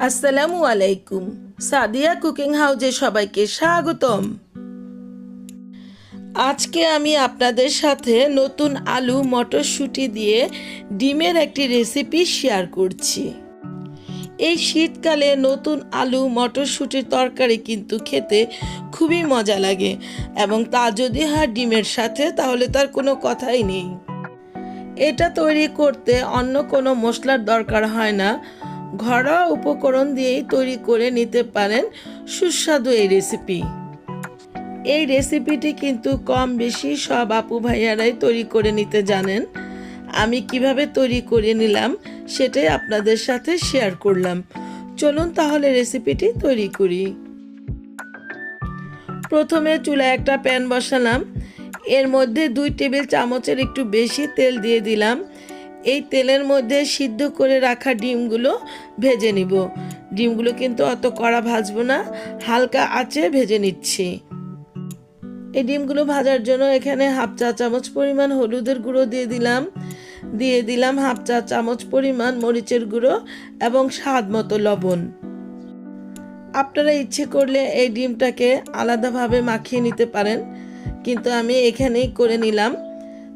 আসসালামু আলাইকুম। সাদিয়া কুকিং হাউজে সবাইকে স্বাগতম। আজকে আমি আপনাদের সাথে নতুন আলু মটরশুঁটি দিয়ে ডিমের একটি রেসিপি শেয়ার করছি। এই শীতকালে নতুন আলু মটরশুঁটির তরকারি কিন্তু খেতে খুবই মজা লাগে এবং তা যদি হয় ডিমের সাথে, তাহলে তার কোনো কথাই নেই। এটা তৈরি করতে অন্য কোনো মশলার দরকার হয় না। ঘরোয়া উপকরণ দিয়েই তৈরি করে নিতে পারেন সুস্বাদু এই রেসিপি এই রেসিপিটি কিন্তু কম বেশি সব আপু ভাইয়ারাই তৈরি করে নিতে জানেন। আমি কীভাবে তৈরি করে নিলাম সেটাই আপনাদের সাথে শেয়ার করলাম। চলুন তাহলে রেসিপিটি তৈরি করি। প্রথমে চুলায় একটা প্যান বসালাম। এর মধ্যে দুই টেবিল চামচের একটু বেশি তেল দিয়ে দিলাম। এই তেলের মধ্যে সিদ্ধ করে রাখা ডিমগুলো ভেজে নিব। ডিমগুলো কিন্তু অত কড়া ভাজবো না, হালকা আঁচে ভেজে নিচ্ছি। এই ডিমগুলো ভাজার জন্য এখানে হাফ চা চামচ পরিমাণ হলুদের গুঁড়ো দিয়ে দিলাম। দিয়ে দিলাম হাফ চা চামচ পরিমাণ মরিচের গুঁড়ো এবং স্বাদ মতো লবণ। আপনারা ইচ্ছে করলে এই ডিমটাকে আলাদাভাবে মাখিয়ে নিতে পারেন, কিন্তু আমি এখানেই করে নিলাম।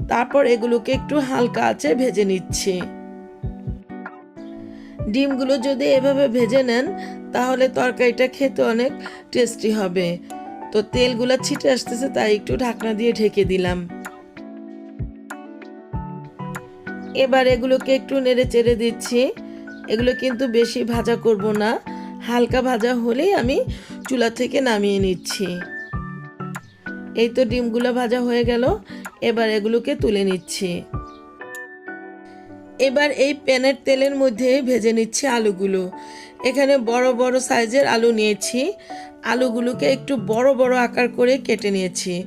তারপর এগুলোকে একটু হালকা আছে ভেজে নিচ্ছি। ডিমগুলো যদি এভাবে ভেজে নেন, তাহলে তরকারিটা খেতে অনেক টেস্টি হবে। তো তেলগুলো ছিটে আসতেছে, তাই একটু ঢাকনা দিয়ে ঢেকে দিলাম। এবার এগুলোকে একটু নেড়ে চেড়ে দিচ্ছি। এগুলো কিন্তু বেশি ভাজা করব না, হালকা ভাজা হলেই আমি চুলা থেকে নামিয়ে নিচ্ছি। এই তো ডিমগুলো ভাজা হয়ে গেল। এবার এগুলোকে তুলে নিচ্ছি। এবার এই প্যানের তেলের মধ্যে ভেজে নিচ্ছি আলুগুলো। এখানে বড় বড় সাইজের আলু নিয়েছি। আলুগুলোকে একটু বড় বড় আকার করে কেটে নিয়েছি।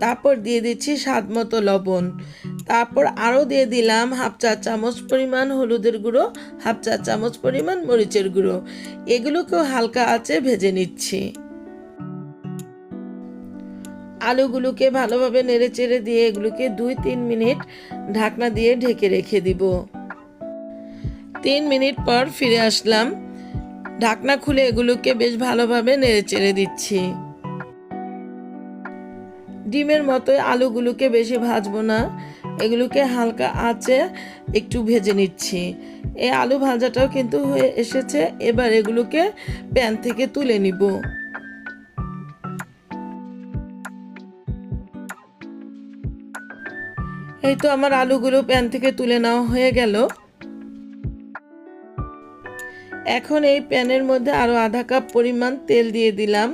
তারপর দিয়ে দিচ্ছি স্বাদ মতো লবণ। তারপর আরও দিয়ে দিলাম হাফ চা চামচ পরিমাণ হলুদের গুঁড়ো, হাফ চা চামচ পরিমাণ মরিচের গুঁড়ো। এগুলোকেও হালকা আঁচে ভেজে নিচ্ছি। আলুগুলোকে ভালোভাবে নেড়ে চেড়ে দিয়ে এগুলোকে দুই তিন মিনিট ঢাকনা দিয়ে ঢেকে রেখে দিব। তিন মিনিট পর ফিরে আসলাম। ঢাকনা খুলে এগুলোকে বেশ ভালোভাবে নেড়ে চেড়ে দিচ্ছি। ডিমের মতোই আলুগুলোকে বেশি ভাজবো না। এগুলোকে হালকা আঁচে একটু ভেজে নিচ্ছি। এই আলু ভাজাটাও কিন্তু হয়ে এসেছে। এবার এগুলোকে প্যান থেকে তুলে নিব। এই তো আমার আলুগুলো প্যান থেকে তুলে নেওয়া হয়ে গেল। এখন এই প্যানের মধ্যে আরও আধা কাপ পরিমাণ তেল দিয়ে দিলাম।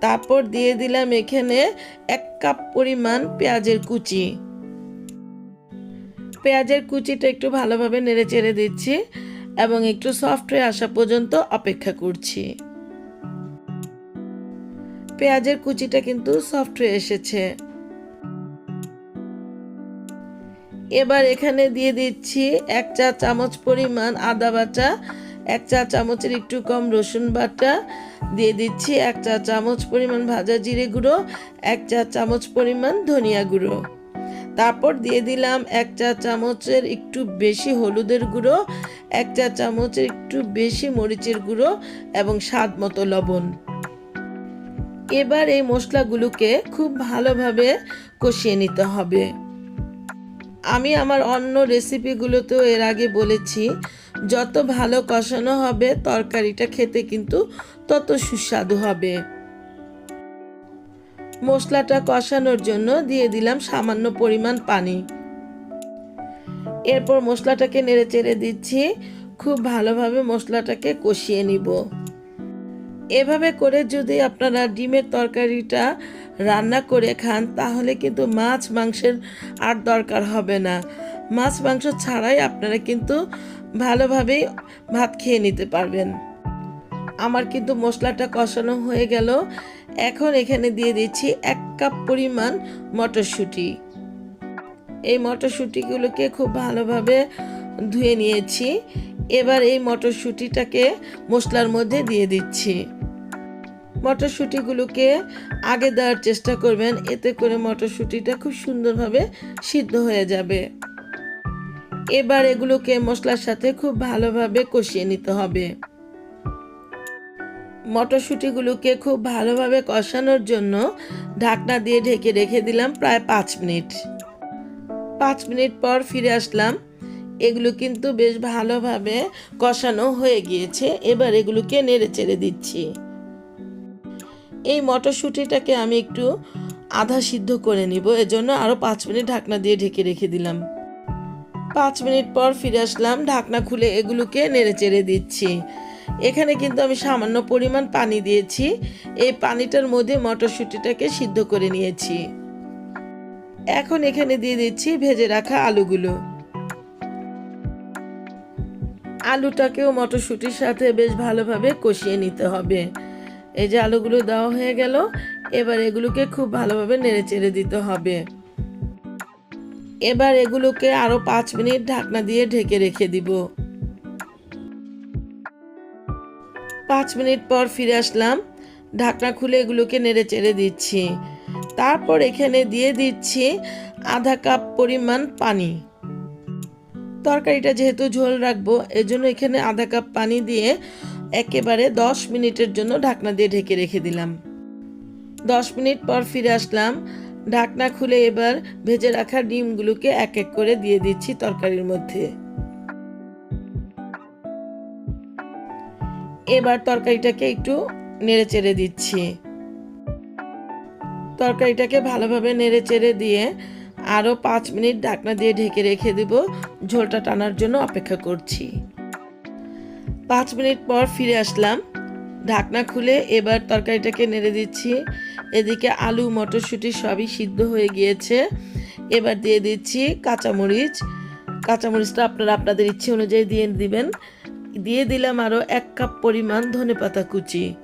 তারপর দিয়ে দিলাম এখানে এক কাপ পরিমাণ পেঁয়াজের কুচি। পেঁয়াজের কুচিটা একটু ভালোভাবে নেড়ে চেড়ে দিচ্ছি এবং একটু সফট হয়ে আসা পর্যন্ত অপেক্ষা করছি। পেঁয়াজের কুচিটা কিন্তু সফট হয়ে এসেছে। এবার এখানে দিয়ে দিচ্ছি এক চা চামচ পরিমাণ আদা বাটা, এক চা চামচের একটু কম রসুন বাটা, দিয়ে দিচ্ছি এক চা চামচ পরিমাণ ভাজা জিরে গুঁড়ো, এক চা চামচ পরিমাণ ধনিয়া গুঁড়ো। তারপর দিয়ে দিলাম এক চা চামচের একটু বেশি হলুদের গুঁড়ো, এক চা চামচের একটু বেশি মরিচের গুঁড়ো এবং স্বাদ মতো লবণ। এবার এই মশলাগুলোকে খুব ভালোভাবে কষিয়ে নিতে হবে। আমি আমার অন্য রেসিপিগুলোতেও এর আগে বলেছি, যত ভালো কষানো হবে, তরকারিটা খেতে কিন্তু তত সুস্বাদু হবে। মশলাটা কষানোর জন্য দিয়ে দিলাম সামান্য পরিমাণ পানি। এরপর মশলাটাকে নেড়ে চেড়ে দিচ্ছি, খুব ভালোভাবে মশলাটাকে কষিয়ে নিব। এভাবে করে যদি আপনারা ডিমের তরকারিটা রান্না করে খান, তাহলে কিন্তু মাছ মাংসের আর দরকার হবে না। মাছ মাংস ছাড়াই আপনারা কিন্তু ভালোভাবেই ভাত খেয়ে নিতে পারবেন। আমার কিন্তু মশলাটা কষানো হয়ে গেল। এখন এখানে দিয়ে দিচ্ছি এক কাপ পরিমাণ মটরশুঁটি। এই মটরশুঁটিগুলোকে খুব ভালোভাবে ধুয়ে নিয়েছি। এবার এই মটরশুঁটিটাকে মশলার মধ্যে দিয়ে দিচ্ছি। মটরশুঁটিগুলোকে আগে দেওয়ার চেষ্টা করবেন। এতে করে মটরশুঁটিটা খুব সুন্দরভাবে সিদ্ধ হয়ে যাবে। এবার এগুলোকে মশলার সাথে খুব ভালোভাবে কষিয়ে নিতে হবে। মটরশুঁটিগুলোকে খুব ভালোভাবে কষানোর জন্য ঢাকনা দিয়ে ঢেকে রেখে দিলাম প্রায় পাঁচ মিনিট। পাঁচ মিনিট পর ফিরে আসলাম। এগুলো কিন্তু বেশ ভালোভাবে কষানো হয়ে গিয়েছে। এবার এগুলোকে নেড়ে চেড়ে দিচ্ছি। এই মটরশুঁটিটাকে আমি একটু আধা সিদ্ধ করে নিব। এজন্য আরও পাঁচ মিনিট ঢাকনা দিয়ে ঢেকে রেখে দিলাম। পাঁচ মিনিট পর ফিরে আসলাম, ঢাকনা খুলে এগুলোকে নেড়ে চেড়ে দিচ্ছি। এখানে কিন্তু আমি সামান্য পরিমাণ পানি দিয়েছি। এই পানিটার মধ্যে মটরশুঁটিটাকে সিদ্ধ করে নিয়েছি। এখন এখানে দিয়ে দিচ্ছি ভেজে রাখা আলুগুলো। আলুটাকেও মটরশুঁটির সাথে বেশ ভালোভাবে কষিয়ে নিতে হবে। এই যে আলুগুলো দেওয়া হয়ে গেল, এবার এগুলোকে খুব ভালোভাবে নেড়ে চেড়ে দিতে হবে। এবার এগুলোকে আরও পাঁচ মিনিট ঢাকনা দিয়ে ঢেকে রেখে দিব। পাঁচ মিনিট পর ফিরে আসলাম, ঢাকনা খুলে এগুলোকে নেড়ে চেড়ে দিচ্ছি। তারপর এখানে দিয়ে দিচ্ছি আধা কাপ পরিমাণ পানি। তরকারিটা যেহেতু ঝোল রাখব, এজন্য এখানে আধা কাপ পানি দিয়ে একেবারে দশ মিনিটের জন্য ঢাকনা দিয়ে ঢেকে রেখে দিলাম। দশ মিনিট পর ফিরে আসলাম। ঢাকনা খুলে এবার ভেজে রাখা ডিমগুলোকে এক এক করে দিয়ে দিচ্ছি তরকারির মধ্যে। এবার তরকারিটাকে একটু নেড়ে চেড়ে দিচ্ছি। তরকারিটাকে ভালোভাবে নেড়ে চেড়ে দিয়ে আরও পাঁচ মিনিট ঢাকনা দিয়ে ঢেকে রেখে দেব। ঝোলটা টানার জন্য অপেক্ষা করছি। পাঁচ মিনিট পর ফিরে আসলাম। ঢাকনা খুলে এবার তরকারিটাকে নেড়ে দিচ্ছি। এদিকে আলু, মটরশুঁটি সবই সিদ্ধ হয়ে গিয়েছে। এবার দিয়ে দিচ্ছি কাঁচামরিচ। কাঁচামরিচটা আপনারা আপনাদের ইচ্ছে অনুযায়ী দিয়ে দিবেন। দিয়ে দিলাম আরও এক কাপ পরিমাণ ধনেপাতা কুচি।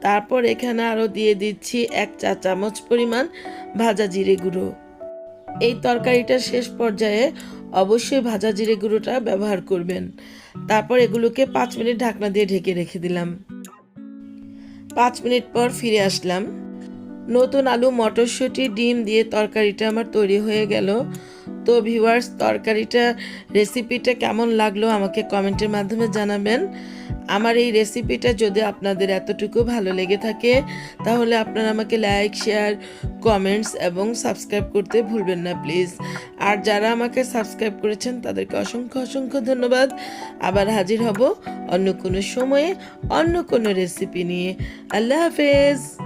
তারপর এখানে আরও দিয়ে দিচ্ছি এক চা চামচ পরিমাণ ভাজা জিরে গুঁড়ো। এই তরকারিটার শেষ পর্যায়ে অবশ্যই ভাজা জিরে গুঁড়োটা ব্যবহার করবেন। তারপর এগুলোকে পাঁচ মিনিট ঢাকনা দিয়ে ঢেকে রেখে দিলাম। পাঁচ মিনিট পর ফিরে আসলাম। নতুন আলু মটরশুঁটি, ডিম দিয়ে তরকারিটা আমার তৈরি হয়ে গেল। তো ভিউয়ার্স তরকারিটা রেসিপিটা কেমন লাগল আমাকে কমেন্টের মাধ্যমে জানাবেন। আমার এই রেসিপিটা যদি আপনাদের এতটুকু ভালো লেগে থাকে, তাহলে আপনারা আমাকে লাইক শেয়ার কমেন্টস এবং সাবস্ক্রাইব করতে ভুলবেন না প্লিজ আর যারা আমাকে সাবস্ক্রাইব করেছেন, তাদেরকে অসংখ্য অসংখ্য ধন্যবাদ। আবার হাজির হব অন্য কোনো সময়ে, অন্য কোনো রেসিপি নিয়ে। আল্লাহ হাফেজ!